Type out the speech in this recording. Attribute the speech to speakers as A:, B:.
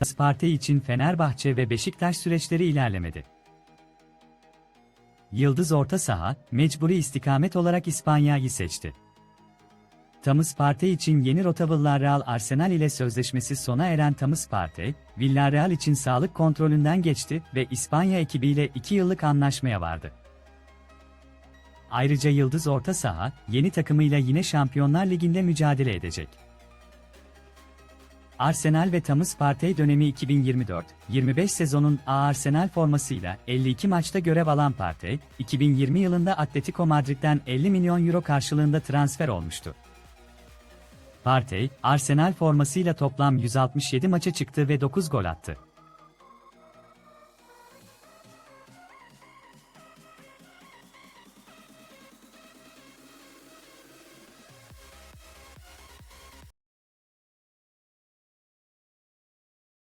A: Partey için Fenerbahçe ve Beşiktaş süreçleri ilerlemedi. Yıldız orta saha, mecburi istikamet olarak İspanya'yı seçti. Thomas Partey için yeni rota Villarreal Arsenal ile sözleşmesi sona eren Thomas Partey, Villarreal için sağlık kontrolünden geçti ve İspanya ekibiyle 2 yıllık anlaşmaya vardı. Ayrıca Yıldız orta saha, yeni takımıyla yine Şampiyonlar Ligi'nde mücadele edecek. Arsenal ve Thomas Partey dönemi 2024-25 sezonun A Arsenal formasıyla 52 maçta görev alan Partey, 2020 yılında Atletico Madrid'den 50 milyon euro karşılığında transfer olmuştu. Partey, Arsenal formasıyla toplam 167 maça çıktı ve 9 gol attı.